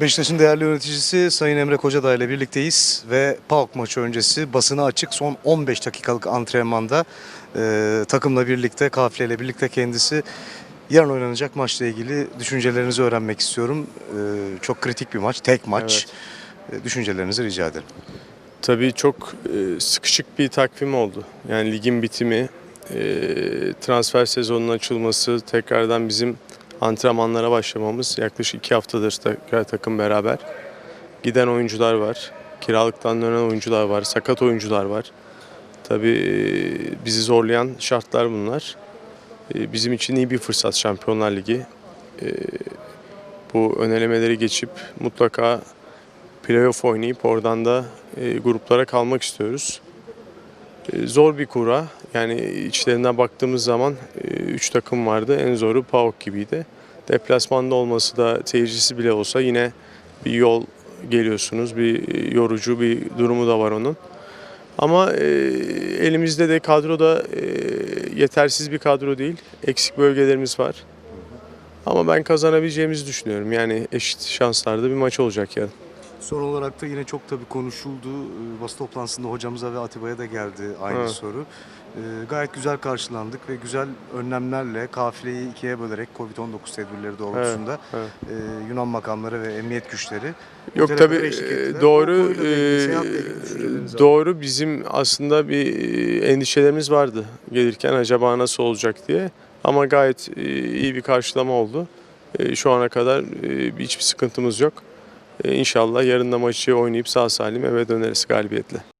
Beşiktaş'ın değerli yöneticisi Sayın Emre Kocadağ ile birlikteyiz ve PAOK maçı öncesi basına açık son 15 dakikalık antrenmanda e, takımla birlikte, kafileyle birlikte kendisi yarın oynanacak maçla ilgili düşüncelerinizi öğrenmek istiyorum. E, çok kritik bir maç, tek maç. E, düşüncelerinizi rica ederim. Tabii çok e, sıkışık bir takvim oldu. Yani ligin bitimi, e, transfer sezonunun açılması, tekrardan bizim antrenmanlara başlamamız yaklaşık iki haftadır tekrar takım beraber. Giden oyuncular var, kiralıktan dönen oyuncular var, sakat oyuncular var. Tabii bizi zorlayan şartlar bunlar. Bizim için iyi bir fırsat Şampiyonlar Ligi. Bu önelemeleri geçip mutlaka playoff oynayıp oradan da gruplara kalmak istiyoruz. Zor bir kura. Yani içlerinden baktığımız zaman 3 takım vardı. En zoru PAOK gibiydi. Deplasmanda olması da seyircisi bile olsa yine bir yol geliyorsunuz. Bir yorucu bir durumu da var onun. Ama e, elimizde de kadroda e, yetersiz bir kadro değil. Eksik bölgelerimiz var. Ama ben kazanabileceğimizi düşünüyorum. Yani eşit şanslarda bir maç olacak yarın. Son olarak da yine çok tabii konuşuldu. E, Basın toplantısında hocamıza ve Atiba'ya da geldi aynı Evet. soru. E, gayet güzel karşılandık ve güzel önlemlerle kafileyi ikiye bölerek Covid-19 tedbirleri doğrultusunda evet. e, Yunan makamları ve emniyet güçleri Yok tabii eşlik e, ettiler. doğru konuyla ilgili, e, seyahatle ilgili düşünceleriniz var. doğru bizim aslında bir e, endişelerimiz vardı gelirken acaba nasıl olacak diye ama gayet e, iyi bir karşılama oldu. E, Şu ana kadar e, hiçbir sıkıntımız yok. İnşallah yarın da maçı oynayıp sağ salim eve döneriz galibiyetle.